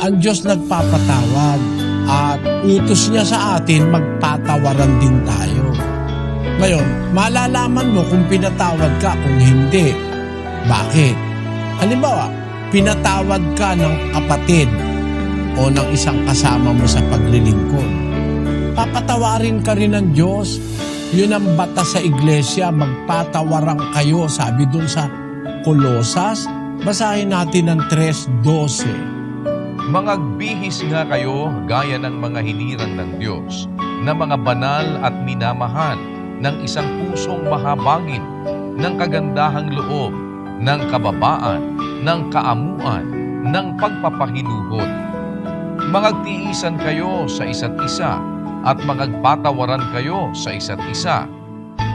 ang Diyos nagpapatawad at utos niya sa atin magpatawaran din tayo. Ngayon, malalaman mo kung pinatawad ka kung hindi. Bakit? Halimbawa, pinatawad ka ng kapatid o ng isang kasama mo sa paglilingkod. Papatawarin ka rin ng Diyos. Yun ang batas sa iglesia, magpatawaran kayo, sabi dun sa Kolosas. Basahin natin ang 3.12. Mga bihis nga kayo gaya ng mga hinirang ng Diyos, na mga banal at minamahal ng isang pusong mahabagin, ng kagandahang loob, ng kababaan, ng kaamuan, ng pagpapahinuhod. Magtiisan kayo sa isa't isa at magpatawaran kayo sa isa't isa.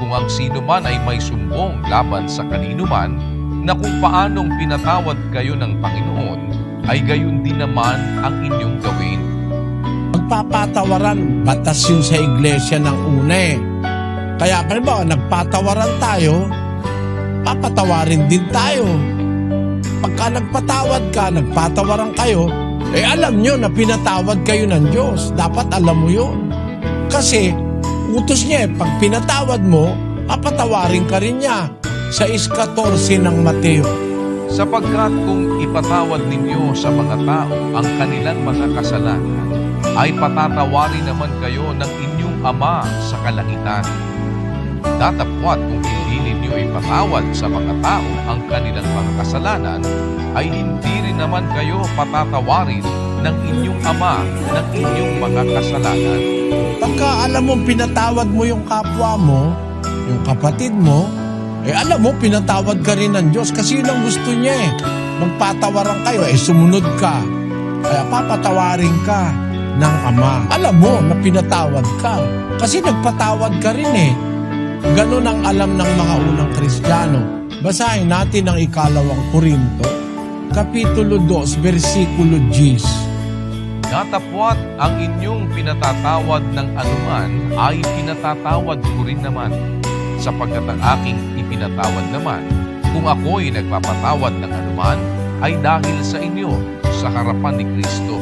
Kung ang sino man ay may sumbong laban sa kanino man, na kung paanong pinatawad kayo ng Panginoon, ay gayon din naman ang inyong gawin. Magpapatawaran, batas yun sa iglesia ng una eh. Kaya halimbawa, nagpatawaran tayo, papatawarin din tayo. Pagka nagpatawad ka, nagpatawaran kayo, eh alam nyo na pinatawad kayo ng Diyos. Dapat alam mo yun. Kasi, utos niya eh, pag pinatawad mo, papatawarin ka rin niya sa is-14 ng Mateo. Sapagkat kung ipatawad ninyo sa mga tao ang kanilang mga kasalanan, ay patatawarin naman kayo ng inyong Ama sa kalangitan. Datapwat kung hindi ninyo ipatawad sa mga tao ang kanilang mga kasalanan, ay hindi rin naman kayo patatawarin ng inyong Ama ng inyong mga kasalanan. Pagka alam mo pinatawad mo yung kapwa mo, yung kapatid mo, eh alam mo pinatawad ka rin ng Diyos kasi yun ang gusto niya eh. Magpatawaran kayo, eh sumunod ka. Kaya papatawarin ka ng Ama. Alam mo na pinatawad ka kasi nagpatawad ka rin eh. Ganun ang alam ng mga unang Kristiyano. Basahin natin ang ikalawang Korinto, Kapitulo 2, versikulo 10. Datapwat ang inyong pinatatawad ng anuman ay pinatatawad ko rin naman, sapagkat ang aking ipinatawad naman, kung ako'y nagpapatawad ng anuman, ay dahil sa inyo, sa harapan ni Kristo.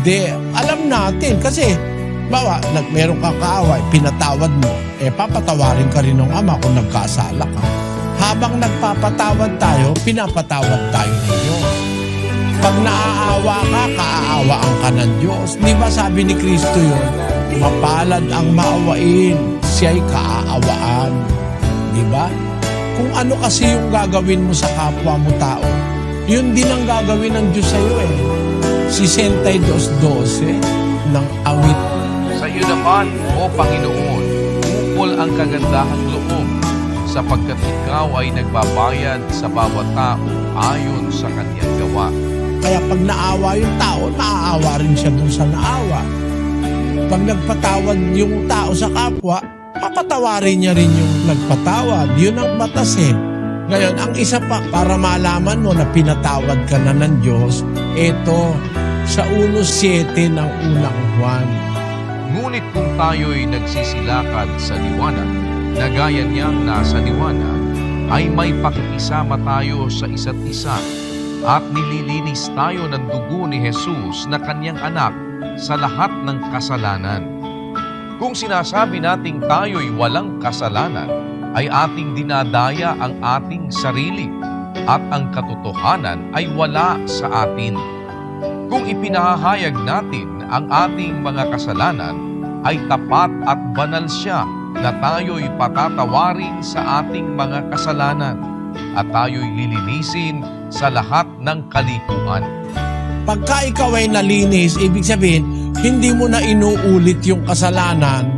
De, alam natin kasi bawa, nag, meron kang kaaway, pinatawad mo, eh papatawarin ka rin ng ama kung nagkasala ka. Habang nagpapatawad tayo, pinapatawad tayo ng Diyos. Pag naaawa ka, kaaawaan ka ng Diyos. Di ba sabi ni Kristo yun? Mapalad ang maawain, siya'y kaaawaan. Di ba? Kung ano kasi yung gagawin mo sa kapwa mo tao, yun din ang gagawin ng Diyos sa'yo eh. 62.12 ng awit. Sa iyo naman, O Panginoon, ukol ang kagandahang loob, sapagkat ikaw ay nagbabayad sa bawat tao ayon sa kanyang gawa. Kaya pag naawa yung tao, naaawa rin siya dun sa naawa. Pag nagpatawad yung tao sa kapwa, papatawarin niya rin yung nagpatawad. Yun ang batas eh. Ngayon, ang isa pa, para malaman mo na pinatawad ka na ng Diyos, ito, sa 1.7 ng unang Juan. Ngunit kung tayo'y nagsisilakad sa liwanag, na gaya niyang nasa liwanag, ay may pakikisama tayo sa isa't isa at nililinis tayo ng dugo ni Jesus na kanyang anak sa lahat ng kasalanan. Kung sinasabi nating tayo'y walang kasalanan, ay ating dinadaya ang ating sarili at ang katotohanan ay wala sa atin. Kung ipinahahayag natin ang ating mga kasalanan, ay tapat at banal siya na tayo'y patatawarin sa ating mga kasalanan at tayo'y lilinisin sa lahat ng kalikuan. Pagka ikaw ay nalinis, ibig sabihin, hindi mo na inuulit yung kasalanan,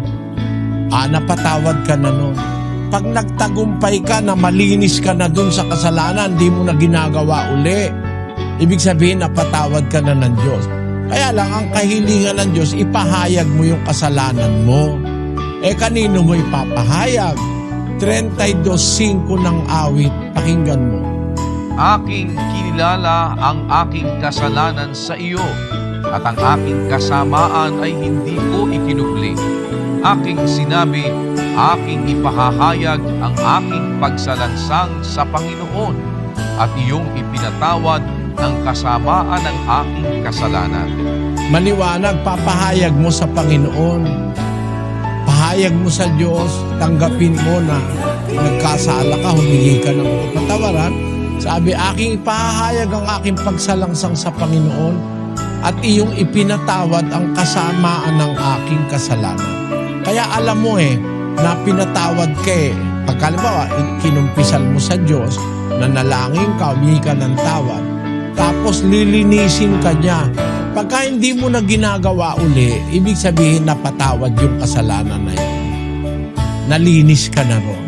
ah, napatawad ka na nun. Pag nagtagumpay ka na malinis ka na dun sa kasalanan, di mo na ginagawa uli. Ibig sabihin, napatawad ka na ng Diyos. Kaya lang, ang kahilingan ng Diyos, ipahayag mo yung kasalanan mo. Eh, kanino mo ipapahayag? 32.5 ng awit, pakinggan mo. Aking kinilala ang aking kasalanan sa iyo at ang aking kasamaan ay hindi ko ikinubli. Aking sinabi, aking ipahahayag ang aking pagsalansang sa Panginoon at iyong ipinatawad ang kasamaan ng aking kasalanan. Maliwanag, papahayag mo sa Panginoon. Pahayag mo sa Diyos, tanggapin mo na nagkasala ka, humingi ka ng kapatawaran. Sabi, aking ipahayag ang aking pagsalangsang sa Panginoon at iyong ipinatawad ang kasamaan ng aking kasalanan. Kaya alam mo eh, na pinatawad ka eh. Pagkalimbawa, kinumpisal mo sa Diyos, nanalangin ka, humingi ka ng tawad, tapos lilinisin ka niya. Pagka hindi mo na ginagawa uli, ibig sabihin napatawad yung kasalanan na yun. Nalinis ka na ron.